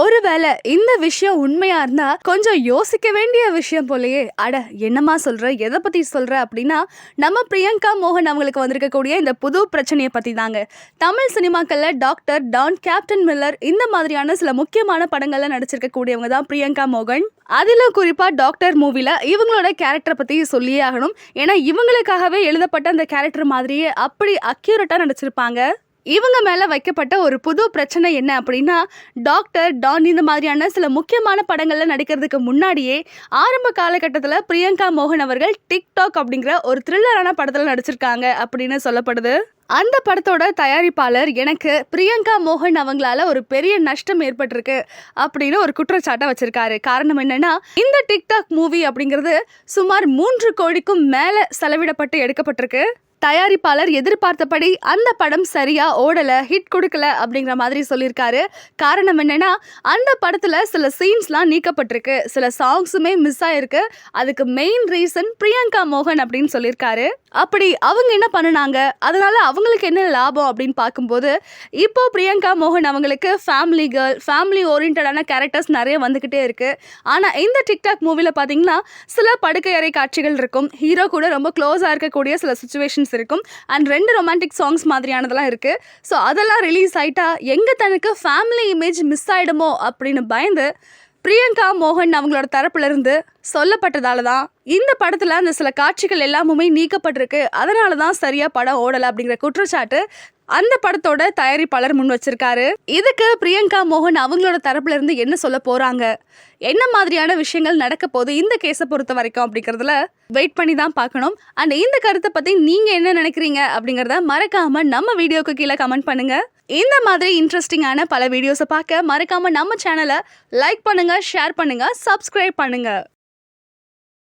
ஒருவேளை இந்த விஷயம் உண்மையா இருந்தா கொஞ்சம் யோசிக்க வேண்டிய விஷயம் போலயே. அட என்னம்மா சொல்ற? எதை பத்தி சொல்ற? அப்படின்னா நம்ம பிரியங்கா மோகன் அவங்களுக்கு வந்திருக்கக்கூடிய இந்த புது பிரச்சனையை பத்தி தாங்க. தமிழ் சினிமாக்கள்ல டாக்டர் டான் கேப்டன் மில்லர் இந்த மாதிரியான சில முக்கியமான படங்கள்ல நடிச்சிருக்க கூடியவங்க தான் பிரியங்கா மோகன். அதில் குறிப்பாக டாக்டர் மூவியில் இவங்களோட கேரக்டரை பற்றி சொல்லியே ஆகணும். ஏன்னா இவங்களுக்காகவே எழுதப்பட்ட அந்த கேரக்டர் மாதிரியே அப்படி அக்யூரட்டாக நடிச்சிருப்பாங்க. இவங்க மேலே வைக்கப்பட்ட ஒரு புது பிரச்சனை என்ன அப்படின்னா டாக்டர் டான் இந்த மாதிரியான சில முக்கியமான படங்களில் நடிக்கிறதுக்கு முன்னாடியே ஆரம்ப காலகட்டத்தில் பிரியங்கா மோகன் அவர்கள் டிக்டாக் அப்படிங்கிற ஒரு த்ரில்லரான படத்தில் நடிச்சிருக்காங்க அப்படின்னு சொல்லப்படுது. அந்த படத்தோட தயாரிப்பாளர் எனக்கு பிரியங்கா மோகன் அவங்களால ஒரு பெரிய நஷ்டம் ஏற்பட்டிருக்கு அப்படின்னு ஒரு குற்றச்சாட்டை வச்சிருக்காரு. காரணம் என்னன்னா இந்த டிக்டாக் மூவி அப்படிங்கிறது சுமார் மூன்று கோடிக்கும் மேல செலவிடப்பட்டு எடுக்கப்பட்டிருக்கு. தயாரிப்பாளர் எதிர்பார்த்தபடி அந்த படம் சரியா ஓடல ஹிட் கொடுக்கல அப்படிங்கிற மாதிரி சொல்லியிருக்காரு. காரணம் என்னன்னா அந்த படத்துல சில சீன்ஸ்லாம் நீக்கப்பட்டிருக்கு. சில சாங்ஸுமே மிஸ் ஆயிருக்கு. அதுக்கு மெயின் ரீசன் பிரியங்கா மோகன் அப்படின்னு சொல்லியிருக்காரு. அப்படி அவங்க என்ன பண்ணுனாங்க? அதனால அவங்களுக்கு என்ன லாபம் அப்படின்னு பார்க்கும்போது இப்போ பிரியங்கா மோகன் அவங்களுக்கு ஃபேமிலி கேர்ள் ஃபேமிலி ஓரியன்டான கேரக்டர்ஸ் நிறைய வந்துக்கிட்டே இருக்கு. ஆனால் இந்த டிக்டாக் மூவியில் பார்த்தீங்கன்னா சில படுக்கை அறை காட்சிகள் இருக்கும். ஹீரோ கூட ரொம்ப க்ளோஸாக இருக்கக்கூடிய சில சுச்சுவேஷன்ஸ் இருக்கும். அண்ட் ரெண்டு ரொமான்டிக் சாங்ஸ் மாதிரியானதெல்லாம் இருக்குது ஸோ அதெல்லாம் ரிலீஸ் ஆயிட்டா எங்கே தனக்கு ஃபேமிலி இமேஜ் மிஸ் ஆகிடுமோ அப்படின்னு பயந்து பிரியங்கா மோகன் அவங்களோட தரப்புல இருந்து சொல்லப்பட்டதால தான் இந்த படத்துல அந்த சில காட்சிகள் எல்லாமுமே நீக்கப்பட்டிருக்கு. அதனால தான் சரியா படம் ஓடலை அப்படிங்கிற குற்றச்சாட்டு அந்த படத்தோட தயாரிப்பாளர் முன் வச்சிருக்காரு. இதுக்கு பிரியங்கா மோகன் அவங்களோட தரப்புல இருந்து என்ன சொல்ல போறாங்க? என்ன மாதிரியான விஷயங்கள் நடக்க போகுது இந்த கேஸை பொறுத்த வரைக்கும் அப்படிங்கிறதுல வெயிட் பண்ணி தான் பார்க்கணும். அண்ட் இந்த கருத்தை பத்தி நீங்க என்ன நினைக்கிறீங்க அப்படிங்கிறத மறக்காம நம்ம வீடியோக்கு கீழே கமெண்ட் பண்ணுங்க. இந்த மாதிரி இன்ட்ரெஸ்டிங்கான பல வீடியோஸை பார்க்க மறக்காம நம்ம சேனலை லைக் பண்ணுங்க ஷேர் பண்ணுங்க சப்ஸ்கிரைப் பண்ணுங்க.